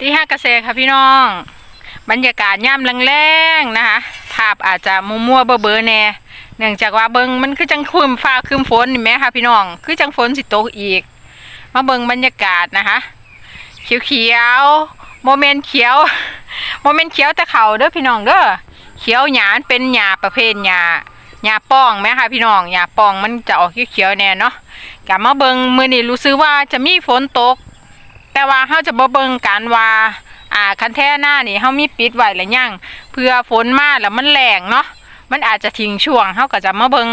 ที่ห้ากระเซค่ะพี่น้อง บรรยากาศย่ำแรงๆนะคะ ภาพอาจจะมัวมัวๆเบอเบอแน่เนื่องจากว่าเบิงมันคือจังคืมฟ้าคืมฝนนี่แหมค่ะพี่น้อง คือจังฝนสิตกอีก มาเบิงบรรยากาศนะคะ เขียวๆโมเมนต์เขียวโมเมนต์เขียวแต่เขาเด้อพี่น้องเด้อเขียวหยานเป็นหยาประเภทหยาหยาป้องไหมคะพี่น้องหยาป้องมันจะออกเขียวๆแน่เนาะกลับมาเบิงมือนี้รู้สึกว่าจะมีฝนตก แต่ว่าเขาจะบ่เบิ่งกันว่าอ่าคันแท้หน้านี่เขามีปิดไว้หรือยังเพื่อฝนมาแล้วมันแรงเนาะมันอาจจะทิ้งช่วงเขาก็จะมาเบิ่ง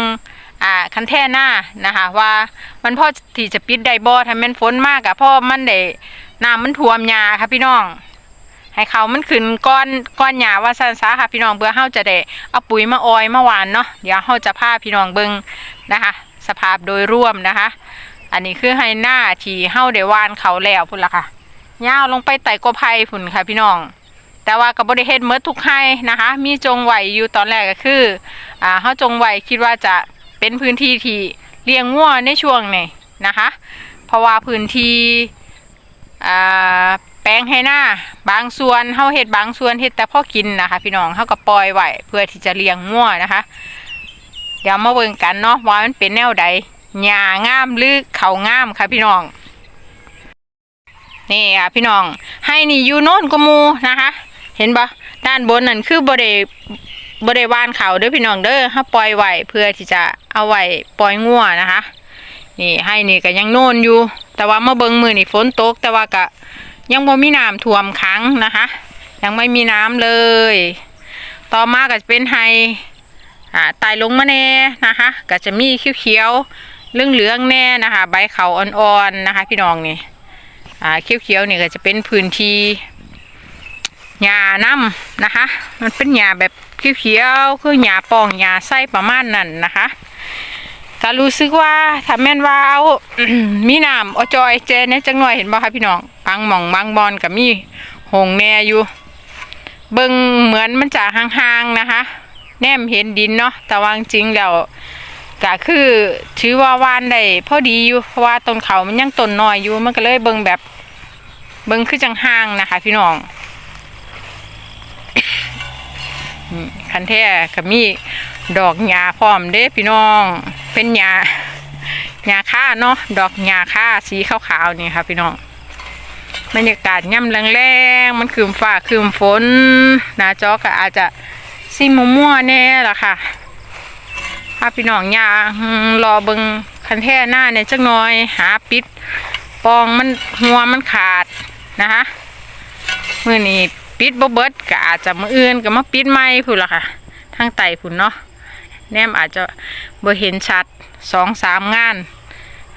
อ่าคันแท้หน้านะคะว่ามันพอที่จะปิดได้บ่ถ้าแม่นฝนมากอะเพราะมันได้น้ำมันท่วมหญ้าค่ะพี่น้อง ให้เขามันขึ้นก้อนก้อนหญ้าว่าซั่นซะค่ะพี่น้องเพื่อเฮาจะได้เอาปุ๋ยมาออยมาหวานเนาะเดี๋ยวเฮาจะพาพี่น้องเบิ่งนะคะ สภาพโดยรวมนะคะ อันนี้คือให้หน้าที่เฮาได้วานเขาแล้วพุ่นละค่ะยาวลงไปไต่กอไผ่พุ่นค่ะพี่น้อง แต่ว่าก็บ่ได้เฮ็ดเมดทุกให้นะคะ มีจงไหวอยู่ตอนแรกก็คืออ่าเฮาจงไหวคิดว่าจะเป็นพื้นที่ที่เลี้ยงงัวในช่วงนี้นะคะ เพราะว่าพื้นที่อ่าแปลงให้หน้าบางส่วนเฮาเฮ็ดบางส่วนเฮ็ดแต่พ่อกินนะคะ พี่น้องเฮาก็ปล่อยไว้เพื่อที่จะเลี้ยงงัวนะคะ เดี๋ยวมาเบิ่งกันเนาะว่ามันเป็นแนวใด หญ้างามหรือเขางามค่ะพี่น้อง นี่ค่ะพี่น้อง ให้นี่อยู่โน่นก็มูนะคะ เห็นปะด้านบนนั่นคือบริบริวานเขาเด้อพี่น้องเด้อถ้าปล่อยไว้เพื่อที่จะเอาไว้ปล่อยงัวนะคะ นี่ให้นี่ก็ยังโน่นอยู่ แต่ว่าเมื่อเบิงมือนี่ฝนตก แต่ว่าก็ยังบ่มีน้ำท่วมขังนะคะ ยังไม่มีน้ำเลย ต่อมาก็จะเป็นไฮอ่าไตลงมาแน่นะคะ ก็จะมีเขียวๆ เหลืองแน่นะคะ ใบเขาอ่อนๆนะคะ พี่น้องนี่อ่าเขียวๆนี่ก็จะเป็นพื้นที่หญ้าน้ำนะคะ มันเป็นหญ้าแบบเขียวๆคือหญ้าปองหญ้าไส้ประมาณนั้นนะคะก็รู้สึกว่าถ้าแม่นว่าเอามีน้ำอจอยเจเนี่ยจังหน่อยเห็นบ่คะพี่น้องบางหม่องบางบอนกับมีหงแน่อยู่ เบิ่งเหมือนมันจะห่างๆนะคะ แนมเห็นดินเนาะแต่ว่าจริงแล้ว ก็คือถือว่าวานได้พอดีอยู่เพราะว่าต้นเขามันยังต้นน้อยอยู่มันก็เลยเบิ่งแบบเบิ่งคือจังห่างนะคะ พี่น้องคันแท้ก็มีดอกหญ้าพร้อมเด้พี่น้อง เป็นหญ้าหญ้าค่าเนาะดอกหญ้าค่าสีขาวๆนี่ค่ะ พี่น้องบรรยากาศย่ำแรงๆมันคืมฟ้าคืมฝนน้าจอก็อาจจะซิมัวมัวๆแน่ละค่ะาพี่น้องยารอเบิงคันแท่หน้าเนี่ยจักหน่อย หาปิด ปองมันหัวมันขาดนะคะมื่อนี้ปิดบ่เบิดก็อาจจะมืออื่นก็มาปิดไม่พุ่นละค่ะทางไต่พุ่นเนาะแนมอาจจะบ่เห็นชัดสองสามงาน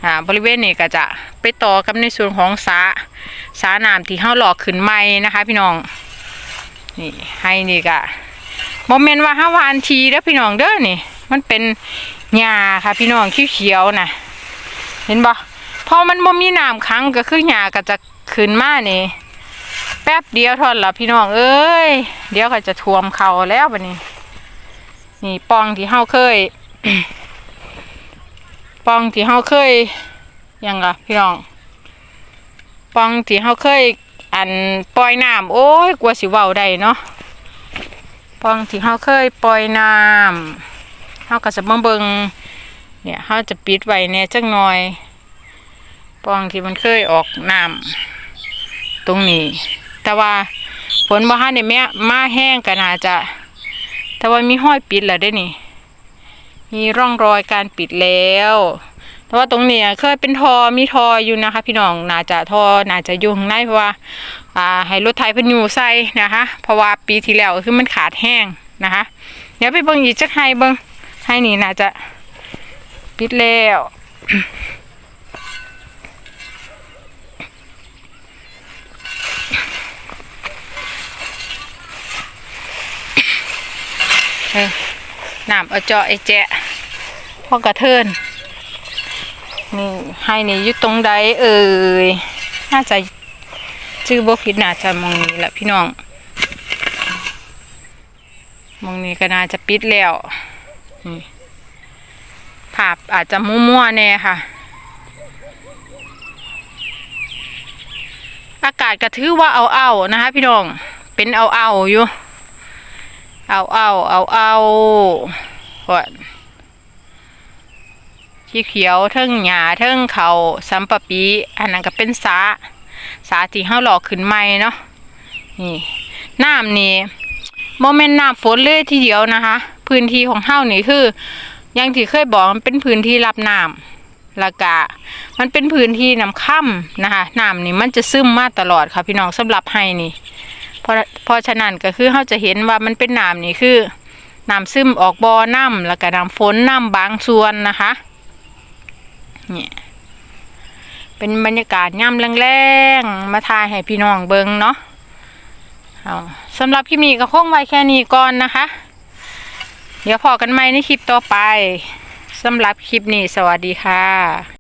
อ่าบริเวณนี้ก็จะไปต่อกับในส่วนของสาสาน้ำที่เฮาหลอกขึ้นไม้นะคะพี่น้องนี่ให้นี่ก็บ่แม่นว่าเฮาวานทีเด้อพี่น้องเด้อนี่ มันเป็นหญ้าค่ะ พี่น้องเขียวๆนะเห็นบ่พอมันบ่มีน้ำขังก็คือหญ้าก็จะขึ้นมานี่แป๊บเดียวทอนละพี่น้องเอ้ยเดี๋ยวก็จะท่วมเขาแล้วบัดนี้ นี่ปองที่เฮาเคยปองที่เฮาเคยยังละพี่น้องปองที่เฮาเคย อันปล่อยน้ำโอ้ยกลัวสิเว้าได้เนาะปองที่เฮาเคยปล่อยน้ำ เฮาก็จะมาเบิงเนี่ยเฮาจะปิดไว้แหน่จักหน่อยปองที่มันเคยออกน้ำตรงนี้ แต่ว่าฝนบ่ฮั่นได้แม่มาแห้งก็น่าจะ แต่ว่ามีห้อยปิดแล้วได้นี่ มีร่องรอยการปิดแล้ว แต่ว่าตรงนี้เคยเป็นทอมีทออยู่นะคะ พี่น้องน่าจะทอน่าจะยู่ข้างในเพราะว่าอ่าให้รถไถเพิ่นอยู่ใส่นะคะ เพราะว่าปีที่แล้วคือมันขาดแห้งนะคะ เดี๋ยวไปเบิ่งอีกจักให้เบิ่ง ให้นี่น่าจะปิดแล้วน้ำเอาเจาะไอ้แจะพ่อกระเทินนี่ให้นี่อยู่ตรงใดเอ่ยน่าจะชื่อบ่ผิดน่าจะมองนี้แหละพี่น้องมองนี้ก็น่าจะปิดแล้ว นี่ภาพอาจจะมั่วๆแน่ค่ะ อากาศก็ถือว่าเอาเอาๆนะคะ พี่น้อง เป็นเอาเอาๆอยู่ เอาเอาเอาเอาหวดที่เขียวเทิงหญ้าเทิงเขาสัมปะปี อันนั้นก็เป็นสาสาที่เฮาหลอกขึ้นใหม่เนาะนี่น้ำนี่โมเมนต์น้ำฝนเลยทีเดียวนะคะ พื้นที่ของเฮานี่คืออย่างที่เคยบอกมันเป็นพื้นที่รับน้ำล้วก็มันเป็นพื้นที่น้ำค่ำนะคะน้ำนี่มันจะซึมมาตลอดค่ะพี่น้องสำหรับไห้นี่เพราะเพราะฉะนั้นก็คือเราจะเห็นว่ามันเป็นน้ำนี่คือน้ำซึมออกบ่อน้ำแล้วก็น้ำฝนน้ำบางส่วนนะคะเนี่ยเป็นบรรยากาศย่ำแรงๆ มาทายให้พี่น้องเบิงเนาะเอาสำหรับพี่มีก็คงไว้แค่นี้ก่อนนะคะ เดี๋ยวพอกันใหม่ในคลิปต่อไปสำหรับคลิปนี้สวัสดีค่ะ